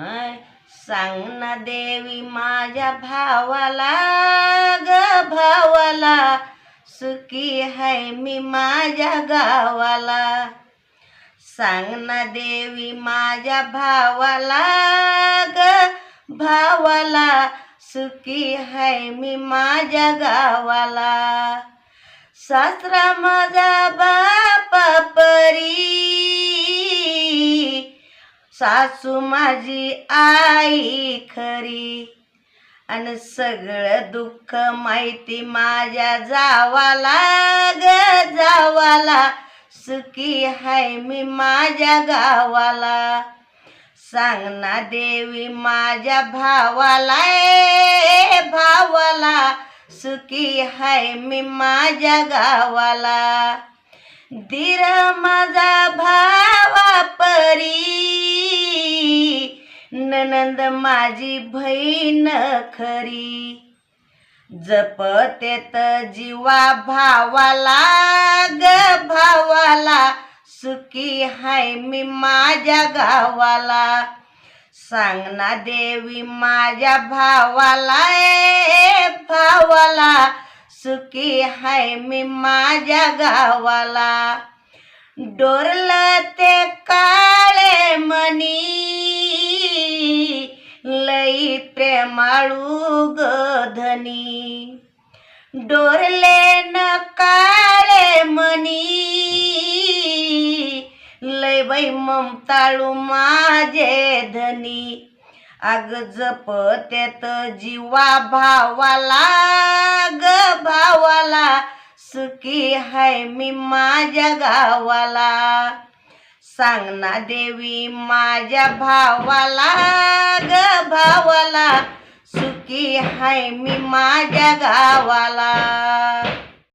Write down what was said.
सांग ना देवी माझ्या भावाला ग भावाला सुखी हाय मी माझ्या गावाला. सांग ना देवी माझ्या भावाला ग भावाला सुखी हाय मी माझ्या गावाला. सासरा माझा सासू माझी आई खरी. आणि सगळं दुःख माहिती माझ्या जावाला ग जावाला. सुखी हाय मी माझ्या गावाला. सांग ना देवी माझ्या भावाला ए भावाला. सुखी हाय मी माझ्या गावाला. धीर माझा ननंद माझी बहीण खरी. जपते तर जीवा भावाला ग भावाला. सुखी हाय मी माझ्या गावाला. सांगना देवी माझ्या भावाला ए भावाला. सुखी हाय मी माझ्या गावाला. डोरलं ते का प्रेमाळू गधनी डोरले न काळे मनी. लय बाई ममताळू माझे धनी. अग जपत्यात जीवा भावाला ग भावाला. सुखी हाय मी माझ्या गावाला. सांगना देवी माझ्या भावाला. ग भावाला सुखी हाय मी माझ्या गावाला.